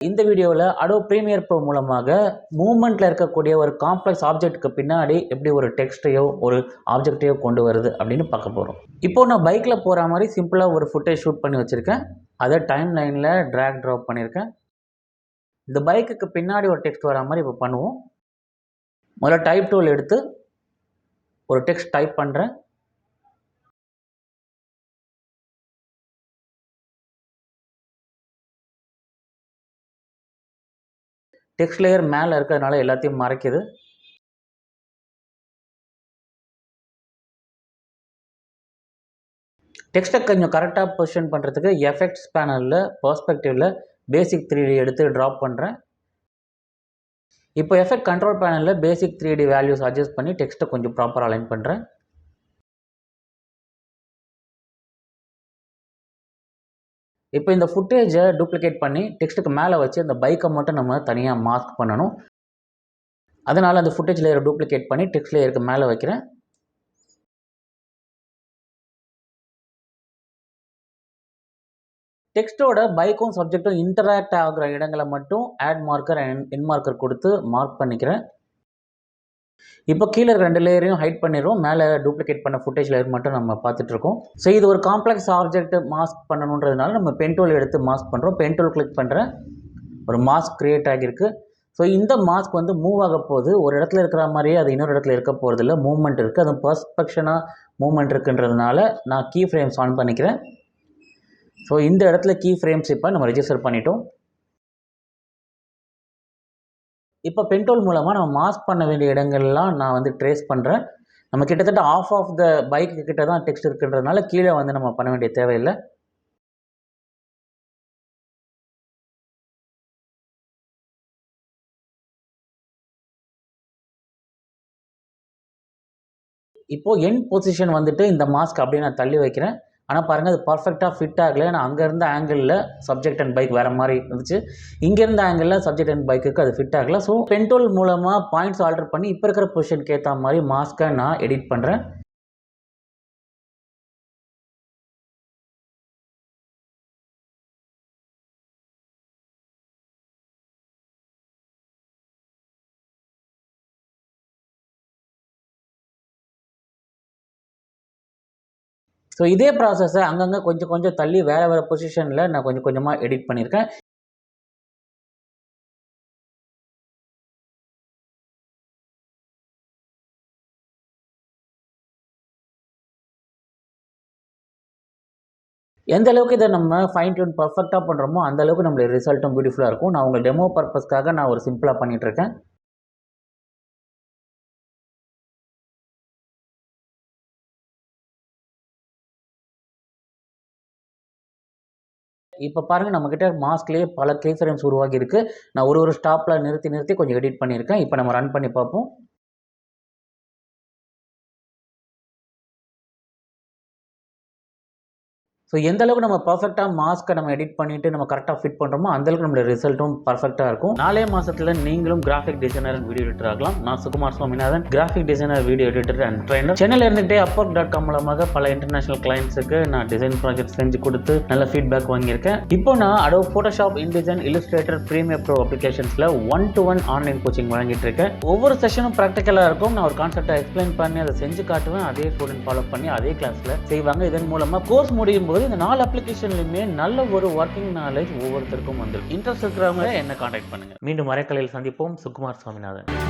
இந்த வீடியோவில் அடோ Premiere Pro மூலமாக மூமெண்ட்டில் இருக்கக்கூடிய ஒரு காம்ப்ளெக்ஸ் ஆப்ஜெக்ட்டுக்கு பின்னாடி எப்படி ஒரு டெக்ஸ்ட்டையோ ஒரு ஆப்ஜெக்டையோ கொண்டு வருது அப்படின்னு பார்க்க போகிறோம் இப்போ நான் பைக்கில் போகிற மாதிரி சிம்பிளாக ஒரு ஃபுட்டேஜ் ஷூட் பண்ணி வச்சுருக்கேன். அதை டைம் லைனில் ட்ராக் ட்ராப் பண்ணியிருக்கேன். இந்த பைக்குக்கு பின்னாடி ஒரு டெக்ஸ்ட் வர மாதிரி இப்போ பண்ணுவோம். முதல்ல டைப் டூல் எடுத்து ஒரு டெக்ஸ்ட் டைப் பண்ணுறேன் டெக்ஸ்ட் லேயர் மேலே இருக்கிறதுனால எல்லாத்தையும் மறைக்குது. டெக்ஸ்ட்டை கொஞ்சம் கரெக்டாக பொசிஷன் பண்ணுறதுக்கு எஃபெக்ட்ஸ் பேனலில் பர்ஸ்பெக்டிவில் பேசிக் த்ரீ டி எடுத்து ட்ராப் பண்ணுறேன் இப்போ எஃபெக்ட் கண்ட்ரோல் பேனலில் basic three D values adjust பண்ணி டெக்ஸ்ட்டை கொஞ்சம் ப்ராப்பராக அலைன் பண்ணுறேன் இப்போ இந்த ஃபுட்டேஜை டூப்ளிகேட் பண்ணி டெக்ஸ்ட்டுக்கு மேலே வச்சு அந்த பைக்கை மட்டும் நம்ம தனியாக மாஸ்க் பண்ணணும். அதனால் அந்த ஃபுட்டேஜ் லேயரை டூப்ளிகேட் பண்ணி டெக்ஸ்ட் லேயருக்கு மேலே வைக்கிறேன். டெக்ஸ்ட்டோட பைக்கும் சப்ஜெக்ட்டும் இன்டராக்ட் ஆகிற இடங்களை மட்டும் add marker and end marker கொடுத்து மார்க் பண்ணிக்கிறேன். இப்போ கீழே இருக்க ரெண்டு லேயரையும் ஹைட் பண்ணிடுவோம் மேலே டூப்ளிகேட் பண்ண ஃபுட்டேஜ் லேயர் மட்டும் நம்ம பார்த்துட்ருக்கோம். ஸோ இது ஒரு காம்ப்ளெக்ஸ் ஆப்ஜெக்ட் மாஸ்க் பண்ணணுன்றதுனால நம்ம பென்டோல் எடுத்து மாஸ்க் பண்ணுறோம் பென்டோல் கிளிக் பண்ணுறேன் ஒரு மாஸ்க் க்ரியேட் ஆகியிருக்கு. ஸோ இந்த மாஸ்க் வந்து மூவ் ஆக போகுது. ஒரு இடத்துல இருக்கிற மாதிரியே அது இன்னொரு இடத்துல இருக்க போகிறதில்ல மூவ்மெண்ட் இருக்குது அது பர்ஸ்பெக்ஷனாக மூவ்மெண்ட் இருக்குன்றதுனால நான் கீ ஃப்ரேம்ஸ் ஆன் பண்ணிக்கிறேன். ஸோ இந்த இடத்துல கீ ஃப்ரேம்ஸ் இப்போ நம்ம ரெஜிஸ்டர் பண்ணிட்டோம். இப்போ பென்டோல் மூலமாக நம்ம மாஸ்க் பண்ண வேண்டிய இடங்கள்லாம் நான் வந்து ட்ரேஸ் பண்ணுறேன் நம்ம கிட்டத்தட்ட ஆஃப் ஆஃப் த பைக் கிட்ட தான் டெக்ஸ்ட் இருக்குன்றதுனால கீழே வந்து நம்ம பண்ண வேண்டிய தேவையில்லை. இப்போது என் பொசிஷன் வந்துட்டு இந்த மாஸ்க் அப்படியே நான் தள்ளி வைக்கிறேன். ஆனால் பாருங்கள் அது பர்ஃபெக்டாக ஃபிட் ஆகலை ஏன்னா அங்கேருந்த ஆங்கிளில் சப்ஜெக்ட் அண்ட் பைக் வேறு மாதிரி இருந்துச்சு. இங்கேருந்த ஆங்கிளில் சப்ஜெக்ட் அண்ட் பைக்குக்கு அது ஃபிட் ஆகலை ஸோ பென்டோல் மூலமாக பாயிண்ட்ஸ் ஆல்டர் பண்ணி இப்போ இருக்கிற பொசிஷனுக்கு ஏற்ற மாதிரி மாஸ்க்கை நான் எடிட் பண்ணுறேன் ஸோ இதே ப்ராசஸை அங்கங்கே கொஞ்சம் கொஞ்சம் தள்ளி வேறு வேறு பொசிஷனில் நான் கொஞ்சம் கொஞ்சமாக எடிட் பண்ணியிருக்கேன். எந்த அளவுக்கு இதை நம்ம ஃபைன் டியூன் பர்ஃபெக்டாக பண்ணுறோமோ அந்த அளவுக்கு நம்மளுடைய ரிசல்ட்டும் பியூட்டிஃபுல்லாக இருக்கும். நான் உங்கள் டெமோ பர்பஸ்க்காக நான் ஒரு சிம்பிளாக பண்ணிகிட்ருக்கேன் இப்போ பாருங்கள் நம்மக்கிட்ட மாஸ்க்லேயே பல கே ஃப்ரேம்ஸ் உருவாகி இருக்குது நான் ஒரு ஒரு ஸ்டாப்பில் நிறுத்தி நிறுத்தி கொஞ்சம் எடிட் பண்ணியிருக்கேன். இப்போ நம்ம ரன் பண்ணி பார்ப்போம். ஸோ எந்த அளவுக்கு நம்ம பர்ஃபெக்டாக மாஸ்க்கை நம்ம எடிட் பண்ணிவிட்டு நம்ம கரெக்டாக ஃபிட் பண்ணுறோமோ அந்தளவுக்கு நம்மளோட ரிசல்ட்டும் பர்ஃபெக்டாக இருக்கும். நாலே மாதத்தில் நீங்களும் graphic designer and video editor ஆகலாம். நான் Sukumar Swaminathan graphic designer video editor and trainer சென்னையில் இருந்துகிட்டே அப்பர் டாட் காம் மூலமாக பல இன்டர்நேஷனல் கிளைண்ட்ஸுக்கு நான் டிசைன் ப்ராஜெக்ட் செஞ்சு கொடுத்து நல்ல ஃபீட்பேக் வாங்கியிருக்கேன். இப்போ நான் Adobe Photoshop InDesign Illustrator Premiere Pro அப்ளிகேஷன்ஸில் one to one online coaching வழங்கிட்டு இருக்கேன். ஒவ்வொரு செஷனும் ப்ராக்டிக்கலாக இருக்கும். நான் ஒரு கான்செப்டை எக்ஸ்பிளைன் பண்ணி அதை செஞ்சு காட்டுவேன். அதே ஸ்டூடெண்ட் ஃபாலோ பண்ணி அதே கிளாஸில் செய்வாங்க. இதன் மூலமாக கோர்ஸ் முடியும் போது இந்த நாலு அப்ளிகேஷன்லையுமே நல்ல ஒரு ஒர்க்கிங் நாலேஜ் ஒவ்வொருத்தருக்கும் வந்துடும் இன்ட்ரெஸ்ட் இருக்கிறவங்க என்ன காண்டாக்ட் பண்ணுங்க. மீண்டும் மறைக்கலையில் சந்திப்போம். சுகுமார் சுவாமிநாதன்.